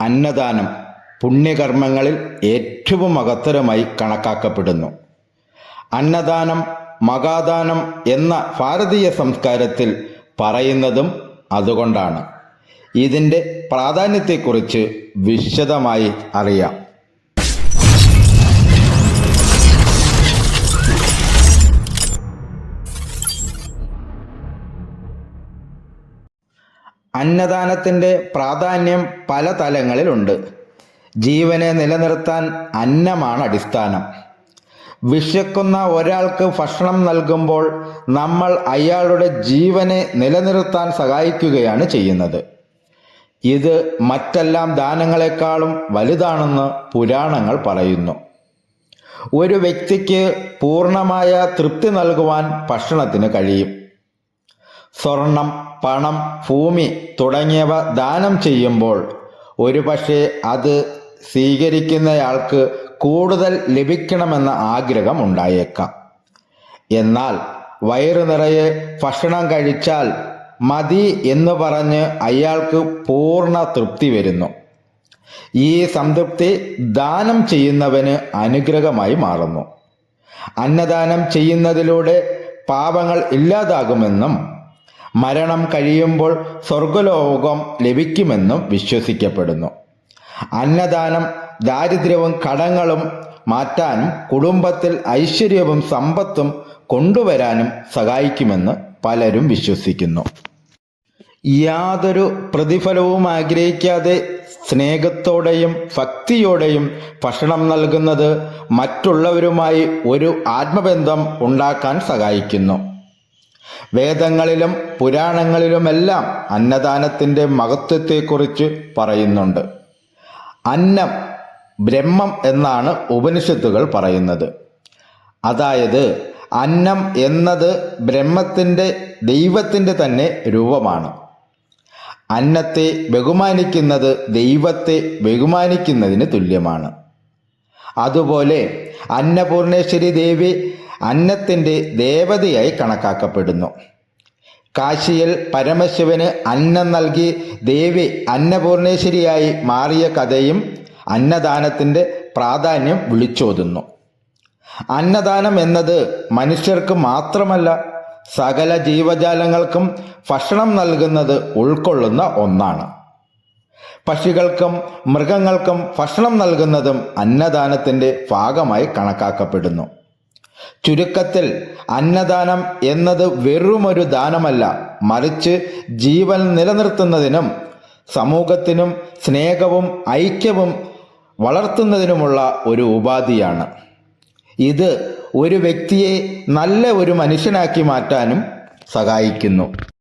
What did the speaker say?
അന്നദാനം പുണ്യകർമ്മങ്ങളിൽ ഏറ്റവും മഹത്തരമായി കണക്കാക്കപ്പെടുന്നു. അന്നദാനം മകാദാനം എന്ന ഭാരതീയ സംസ്കാരത്തിൽ പറയുന്നതും അതുകൊണ്ടാണ്. ഇതിന്റെ പ്രാധാന്യത്തെക്കുറിച്ച് വിശദമായി അറിയാം. അന്നദാനത്തിന്റെ പ്രാധാന്യം പല തലങ്ങളിലുണ്ട്. ജീവനെ നിലനിർത്താൻ അന്നമാണ് അടിസ്ഥാനം. വിശക്കുന്ന ഒരാൾക്ക് ഭക്ഷണം നൽകുമ്പോൾ നമ്മൾ അയാളുടെ ജീവനെ നിലനിർത്താൻ സഹായിക്കുകയാണ് ചെയ്യുന്നത്. ഇത് മറ്റെല്ലാം ദാനങ്ങളെക്കാളും വലുതാണെന്ന് പുരാണങ്ങൾ പറയുന്നു. ഒരു വ്യക്തിക്ക് പൂർണമായ തൃപ്തി നൽകുവാൻ ഭക്ഷണത്തിന് കഴിയും. സ്വർണം പണം ഭൂമി തുടങ്ങിയവ ദാനം ചെയ്യുമ്പോൾ ഒരുപക്ഷെ അത് സ്വീകരിക്കുന്നയാൾക്ക് കൂടുതൽ ലഭിക്കണമെന്ന ആഗ്രഹം ഉണ്ടായേക്കാം. എന്നാൽ വയറു നിറയെ ഭക്ഷണം കഴിച്ചാൽ മതി എന്ന് പറഞ്ഞ് അയാൾക്ക് പൂർണ തൃപ്തി വരുന്നു. ഈ സംതൃപ്തി ദാനം ചെയ്യുന്നവന് അനുഗ്രഹമായി മാറുന്നു. അന്നദാനം ചെയ്യുന്നതിലൂടെ പാപങ്ങൾ ഇല്ലാതാകുമെന്നും മരണം കഴിയുമ്പോൾ സ്വർഗലോകം ലഭിക്കുമെന്നും വിശ്വസിക്കപ്പെടുന്നു. അന്നദാനം ദാരിദ്ര്യവും കടങ്ങളും മാറ്റാനും കുടുംബത്തിൽ ഐശ്വര്യവും സമ്പത്തും കൊണ്ടുവരാനും സഹായിക്കുമെന്ന് പലരും വിശ്വസിക്കുന്നു. യാതൊരു പ്രതിഫലവും ആഗ്രഹിക്കാതെ സ്നേഹത്തോടെയും ഭക്തിയോടെയും ഭക്ഷണം നൽകുന്നത് മറ്റുള്ളവരുമായി ഒരു ആത്മബന്ധം ഉണ്ടാക്കാൻ സഹായിക്കുന്നു. വേദങ്ങളിലും പുരാണങ്ങളിലുമെല്ലാം അന്നദാനത്തിന്റെ മഹത്വത്തെക്കുറിച്ച് പറയുന്നുണ്ട്. അന്നം ബ്രഹ്മം എന്നാണ് ഉപനിഷത്തുകൾ പറയുന്നത്. അതായത് അന്നം എന്നത് ബ്രഹ്മത്തിന്റെ ദൈവത്തിന്റെ തന്നെ രൂപമാണ്. അന്നത്തെ ബഹുമാനിക്കുന്നത് ദൈവത്തെ ബഹുമാനിക്കുന്നതിന് തുല്യമാണ്. അതുപോലെ അന്നപൂർണേശ്വരി ദേവി അന്നത്തിന്റെ ദേവതയായി കണക്കാക്കപ്പെടുന്നു. കാശിയിൽ പരമശിവന് അന്നം നൽകി ദേവി അന്നപൂർണേശ്വരിയായി മാറിയ കഥയും അന്നദാനത്തിന്റെ പ്രാധാന്യം വിളിച്ചോതുന്നു. അന്നദാനം എന്നത് മനുഷ്യർക്ക് മാത്രമല്ല സകല ജീവജാലങ്ങൾക്കും ഭക്ഷണം നൽകുന്നത് ഉൾക്കൊള്ളുന്ന ഒന്നാണ്. പക്ഷികൾക്കും മൃഗങ്ങൾക്കും ഭക്ഷണം നൽകുന്നതും അന്നദാനത്തിന്റെ ഭാഗമായി കണക്കാക്കപ്പെടുന്നു. ചുരുക്കത്തിൽ അന്നദാനം എന്നത് വെറുമൊരു ദാനമല്ല. മറിച്ച് ജീവൻ നിലനിർത്തുന്നതിനും സമൂഹത്തിനും സ്നേഹവും ഐക്യവും വളർത്തുന്നതിനുമുള്ള ഒരു ഉപാധിയാണ്. ഇത് ഒരു വ്യക്തിയെ നല്ല ഒരു മനുഷ്യനാക്കി മാറ്റാനും സഹായിക്കുന്നു.